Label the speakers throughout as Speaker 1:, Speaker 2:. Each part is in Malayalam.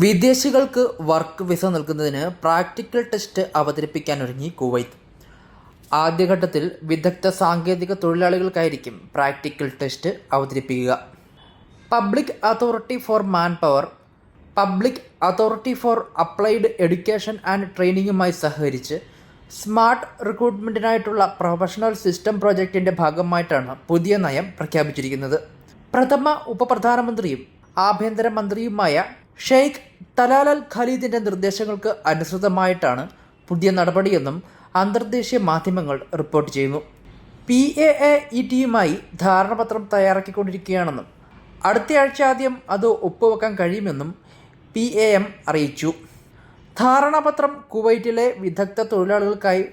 Speaker 1: വിദേശികൾക്ക് വർക്ക് വിസ നൽകുന്നതിന് പ്രാക്ടിക്കൽ ടെസ്റ്റ് അവതരിപ്പിക്കാനൊരുങ്ങി കുവൈത്ത്. ആദ്യഘട്ടത്തിൽ വിദഗ്ധ സാങ്കേതിക തൊഴിലാളികൾക്കായിരിക്കും പ്രാക്ടിക്കൽ ടെസ്റ്റ് അവതരിപ്പിക്കുക. Public authority for man power public authority for applied education and ട്രെയിനിങ്ങുമായി സഹകരിച്ച് സ്മാർട്ട് റിക്രൂട്ട്മെന്റിനായിട്ടുള്ള പ്രൊഫഷണൽ സിസ്റ്റം പ്രോജക്റ്റിന്റെ ഭാഗമായിട്ടാണ് പുതിയ നയം പ്രഖ്യാപിച്ചിരിക്കുന്നത്. പ്രഥമ ഉപപ്രധാനമന്ത്രിയും ആഭ്യന്തരമന്ത്രിയുമായ ഷെയ്ഖ് തലാലാൽ ഖലീദിന്റെ നിർദ്ദേശങ്ങൾക്ക് അനുസൃതമായിട്ടാണ് പുതിയ നടപടിയെന്നും അന്തർദേശീയ മാധ്യമങ്ങൾ റിപ്പോർട്ട് ചെയ്യുന്നു. പി എ എ ഇ ടിയുമായി ധാരണാപത്രം തയ്യാറാക്കിക്കൊണ്ടിരിക്കുകയാണെന്നും അടുത്തയാഴ്ച ആദ്യം അത് ഒപ്പുവെക്കാൻ കഴിയുമെന്നും പി എ എം അറിയിച്ചു. ധാരണാപത്രം കുവൈറ്റിലെ വിദഗ്ധ തൊഴിലാളികൾക്കായി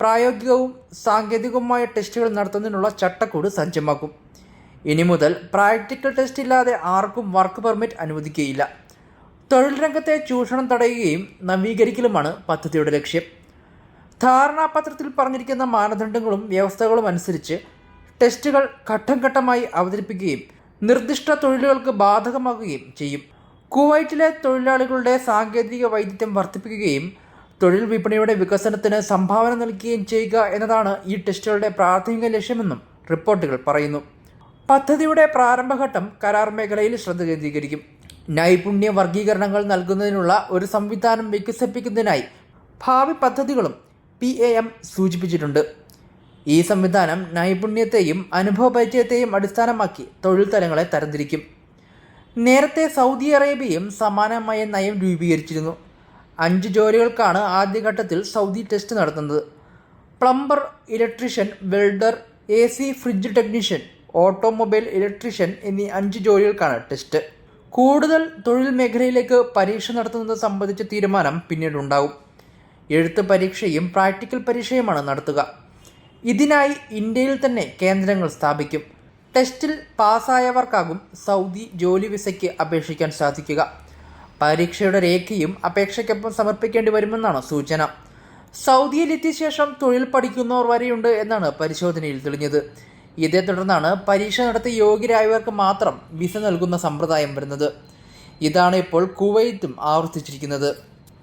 Speaker 1: പ്രായോഗികവും സാങ്കേതികവുമായ ടെസ്റ്റുകൾ നടത്തുന്നതിനുള്ള ചട്ടക്കൂട് സജ്ജമാക്കും. ഇനി മുതൽ പ്രാക്ടിക്കൽ ടെസ്റ്റ് ഇല്ലാതെ ആർക്കും വർക്ക് പെർമിറ്റ് അനുവദിക്കുകയില്ല. തൊഴിൽ രംഗത്തെ ചൂഷണം തടയുകയും നവീകരിക്കലുമാണ് പദ്ധതിയുടെ ലക്ഷ്യം. ധാരണാപത്രത്തിൽ പറഞ്ഞിരിക്കുന്ന മാനദണ്ഡങ്ങളും വ്യവസ്ഥകളും അനുസരിച്ച് ടെസ്റ്റുകൾ ഘട്ടം ഘട്ടമായി അവതരിപ്പിക്കുകയും നിർദ്ദിഷ്ട തൊഴിലുകൾക്ക് ബാധകമാകുകയും ചെയ്യും. കുവൈറ്റിലെ തൊഴിലാളികളുടെ സാങ്കേതിക വൈദഗ്ധ്യം വർദ്ധിപ്പിക്കുകയും തൊഴിൽ വിപണിയുടെ വികസനത്തിന് സംഭാവന നൽകുകയും ചെയ്യുക എന്നതാണ് ഈ ടെസ്റ്റുകളുടെ പ്രാഥമിക ലക്ഷ്യമെന്നും റിപ്പോർട്ടുകൾ പറയുന്നു. പദ്ധതിയുടെ പ്രാരംഭഘട്ടം കരാർ മേഖലയിൽ ശ്രദ്ധ കേന്ദ്രീകരിക്കും. നൈപുണ്യ വർഗീകരണങ്ങൾ നൽകുന്നതിനുള്ള ഒരു സംവിധാനം വികസിപ്പിക്കുന്നതിനായി ഭാവി പദ്ധതികളും പി എ എം സൂചിപ്പിച്ചിട്ടുണ്ട്. ഈ സംവിധാനം നൈപുണ്യത്തെയും അനുഭവപരിചയത്തെയും അടിസ്ഥാനമാക്കി തൊഴിൽ തലങ്ങളെ തരംതിരിക്കും. നേരത്തെ സൗദി അറേബ്യയും സമാനമായ നയം രൂപീകരിച്ചിരുന്നു. അഞ്ച് ജോലികൾക്കാണ് ആദ്യഘട്ടത്തിൽ സൗദി ടെസ്റ്റ് നടത്തുന്നത്. Plumber electrician welder A C fridge technician automobile electrician എന്നീ അഞ്ച് ജോലികൾക്കാണ് ടെസ്റ്റ്. കൂടുതൽ തൊഴിൽ മേഖലയിലേക്ക് പരീക്ഷ നടത്തുന്നത് സംബന്ധിച്ച തീരുമാനം പിന്നീടുണ്ടാകും. എഴുത്ത് പരീക്ഷയും പ്രാക്ടിക്കൽ പരീക്ഷയുമാണ് നടത്തുക. ഇതിനായി ഇന്ത്യയിൽ തന്നെ കേന്ദ്രങ്ങൾ സ്ഥാപിക്കും. ടെസ്റ്റിൽ പാസ്സായവർക്കാകും സൗദി ജോലി വിസയ്ക്ക് അപേക്ഷിക്കാൻ സാധിക്കുക. പരീക്ഷയുടെ രേഖയും അപേക്ഷയ്ക്കൊപ്പം സമർപ്പിക്കേണ്ടി വരുമെന്നാണ് സൂചന. സൗദിയിലെത്തിയ ശേഷം തൊഴിൽ പഠിക്കുന്നവർ വരെയുണ്ട് എന്നാണ് പരിശോധനയിൽ തെളിഞ്ഞത്. ഇതേ തുടർന്നാണ് പരീക്ഷ നടത്തി യോഗ്യരായവർക്ക് മാത്രം വിസ നൽകുന്ന സമ്പ്രദായം വരുന്നത്. ഇതാണ് ഇപ്പോൾ കുവൈത്തും ആവർത്തിച്ചിരിക്കുന്നത്.